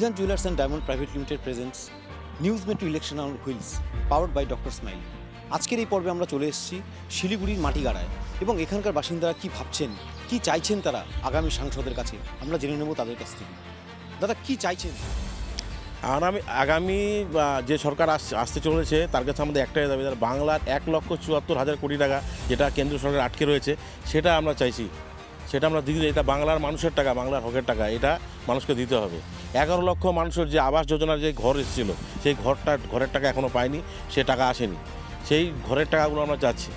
Bidhan jewellers and diamond private limited presents News Metro election on wheels powered by Doctor Smile আজকের এই পর্বে আমরা চলে এসেছি শিলিগুড়ির মাটিগাড়ায় এবং এখানকার বাসিন্দারা কি ভাবছেন, কি চাইছেন তারা আগামী সাংসদের কাছে? আমরা জেনে নেব তাদের কাছ থেকে। দাদা, কি চাইছেন? আগামী আগামী যে সরকার আস- আসতে চলেছে, তার কাছে আমাদের একটাই দাবি বাংলার এক লক্ষ চুয়াত্তর হাজার কোটি টাকা যেটা কেন্দ্র সরকার আটকে রয়েছে, সেটা আমরা চাইছি। সেটা আমরা দিতে এটা বাংলার মানুষের টাকা, বাংলার হকের টাকা, এটা মানুষকে দিতে হবে। এগারো লক্ষ মানুষের যে আবাস যোজনার যে ঘর এসেছিল, সেই ঘরটা, ঘরের টাকা এখনও পায়নি, সে টাকা আসেনি। সেই ঘরের টাকাগুলো আমরা চাচ্ছি।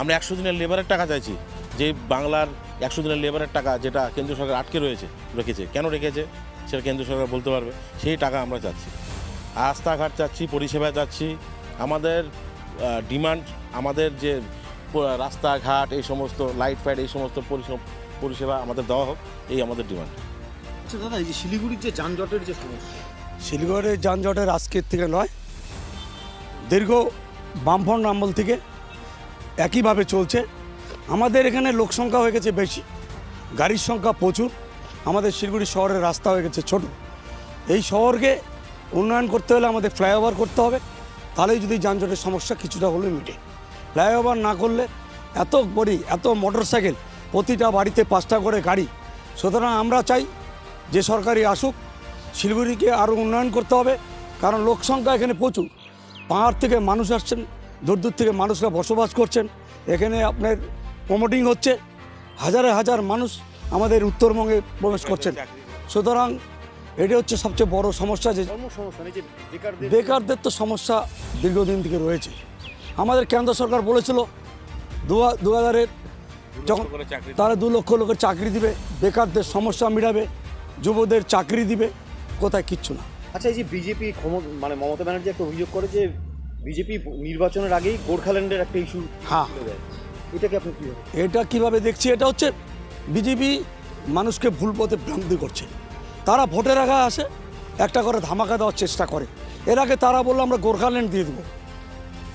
আমরা একশো দিনের লেবারের টাকা চাইছি, যে বাংলার একশো দিনের লেবারের টাকা যেটা কেন্দ্র সরকার আটকে রয়েছে, রেখেছে। কেন রেখেছে? সেটা কেন্দ্র সরকার বলতে পারবে। সেই টাকা আমরা চাচ্ছি। রাস্তাঘাট চাচ্ছি, পরিষেবা চাচ্ছি। আমাদের ডিমান্ড, আমাদের যে রাস্তাঘাট এই সমস্ত লাইট ফাইট এই সমস্ত পরিষেবা পরিষেবা আমাদের দেওয়া হোক এই আমাদের ডিমান্ড আচ্ছা দাদা এই যে শিলিগুড়ির যে যানজটের যে সমস্যা শিলগড়ের যানজটের আজকের থেকে নয় দীর্ঘ বামফ্রন্ট আমল থেকে একইভাবে চলছে। আমাদের এখানে লোক সংখ্যা হয়ে গেছে বেশি গাড়ির সংখ্যা প্রচুর আমাদের শিলিগুড়ি শহরের রাস্তা হয়ে গেছে ছোট। এই শহরকে উন্নয়ন করতে হলে আমাদের ফ্লাইওভার করতে হবে তাহলেই যদি যানজটের সমস্যা কিছুটা হলেও মিটে। ফ্লাইওভার না করলে এত বড়ি এত মোটর সাইকেল প্রতিটা বাড়িতে পাঁচটা করে গাড়ি। সুতরাং আমরা চাই যে সরকারি আসুক শিলিগুড়িকে আরও উন্নয়ন করতে হবে কারণ লোক সংখ্যা এখানে প্রচুর। পাহাড় থেকে মানুষ আসছেন দূর দূর থেকে মানুষরা বসবাস করছেন। এখানে আপনার প্রমোটিং হচ্ছে। হাজারে হাজার মানুষ আমাদের উত্তরবঙ্গে প্রবেশ করছেন। সুতরাং এটি হচ্ছে সবচেয়ে বড় সমস্যা যে বেকারদের তো সমস্যা দীর্ঘদিন থেকে রয়েছে। আমাদের কেন্দ্র সরকার বলেছিল দু দু হাজারের যখন তারা দু লক্ষ লোকের চাকরি দিবে বেকারদের সমস্যা মিটাবে যুবদের চাকরি দিবে কোথায় কিচ্ছু না। আচ্ছা এই যে বিজেপি মানে মমতা ব্যানার্জি একটা অভিযোগ করে যে বিজেপি নির্বাচনের আগেই গোর্খাল্যান্ডের একটা ইস্যু হ্যাঁ। এটাকে আপনি কি এটা কীভাবে দেখছি এটা হচ্ছে বিজেপি মানুষকে ভুল পথে ভ্রান্তি করছে। তারা ভোটের আগে আসে একটা করে ধামাকা দেওয়ার চেষ্টা করে। এর আগে তারা বলল আমরা গোর্খাল্যান্ড দিয়ে দেবো।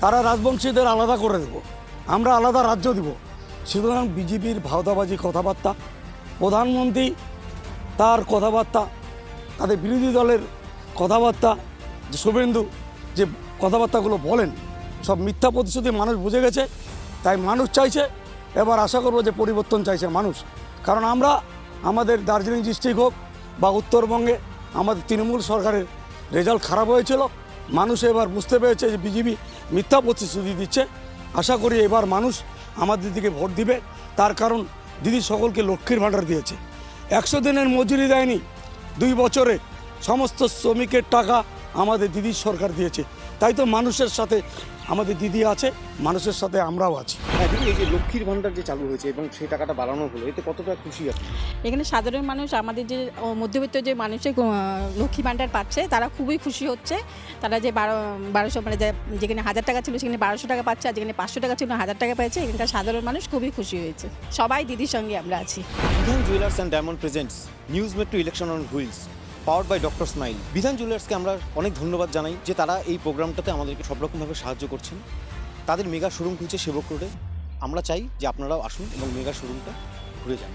তারা রাজবংশীদের আলাদা করে দেবো। আমরা আলাদা রাজ্য দিব। সুতরাং বিজেপির ভাওতাবাজি কথাবার্তা, প্রধানমন্ত্রী তার কথাবার্তা, তাদের বিরোধী দলের কথাবার্তা, যে শুভেন্দু যে কথাবার্তাগুলো বলেন, সব মিথ্যা প্রতিশ্রুতি মানুষ বুঝে গেছে, তাই মানুষ চাইছে, এবার আশা করব যে পরিবর্তন চাইছে মানুষ। কারণ আমরা আমাদের দার্জিলিং ডিস্ট্রিক্ট হোক বা উত্তরবঙ্গে আমাদের তৃণমূল সরকারের রেজাল্ট খারাপ হয়েছিল মানুষ এবার বুঝতে পেরেছে যে বিজেপি মিথ্যা প্রতিশ্রুতি দিচ্ছে। আশা করি এবার মানুষ আমাদের দিকে ভোট দিবে। তার কারণ দিদি সকলকে লক্ষ্মীর ভাণ্ডার দিয়েছে। একশো দিনের মজুরি দেয়নি। দুই বছরে সমস্ত শ্রমিকের টাকা আমাদের দিদির সরকার দিয়েছে। তাই তো মানুষের সাথে আমাদের দিদি আছে মানুষের সাথে আমরাও আছি। হ্যাঁ দিদি এই যে লক্ষ্মীর ভান্ডার যে চালু হয়েছে এবং সেই টাকাটা বাড়ানো হলো এতে কতটা খুশি আপনি? এখানে সাধারণ মানুষ আমাদের যে মধ্যবিত্ত যে মানুষের লক্ষ্মী ভাণ্ডার পাচ্ছে তারা খুবই খুশি হচ্ছে। তারা যে বারো বারোশো মানে যেখানে হাজার টাকা ছিল সেখানে বারোশো টাকা পাচ্ছে আর যেখানে পাঁচশো টাকা ছিল হাজার টাকা পাচ্ছে এখানকার সাধারণ মানুষ খুবই খুশি হয়েছে। সবাই দিদির সঙ্গে আমরা আছি। Jewellers and diamond presents News Metro election on wheels. Powered by Doctor Smile Bidhan জুয়েলার্সকে আমরা অনেক ধন্যবাদ জানাই যে তারা এই প্রোগ্রামটাতে আমাদেরকে সব রকমভাবে সাহায্য করছেন। তাদের মেগা শোরুম খুলছে সেবক রোডে। আমরা চাই যে আপনারাও আসুন এবং মেগা শোরুমটা ঘুরে যান।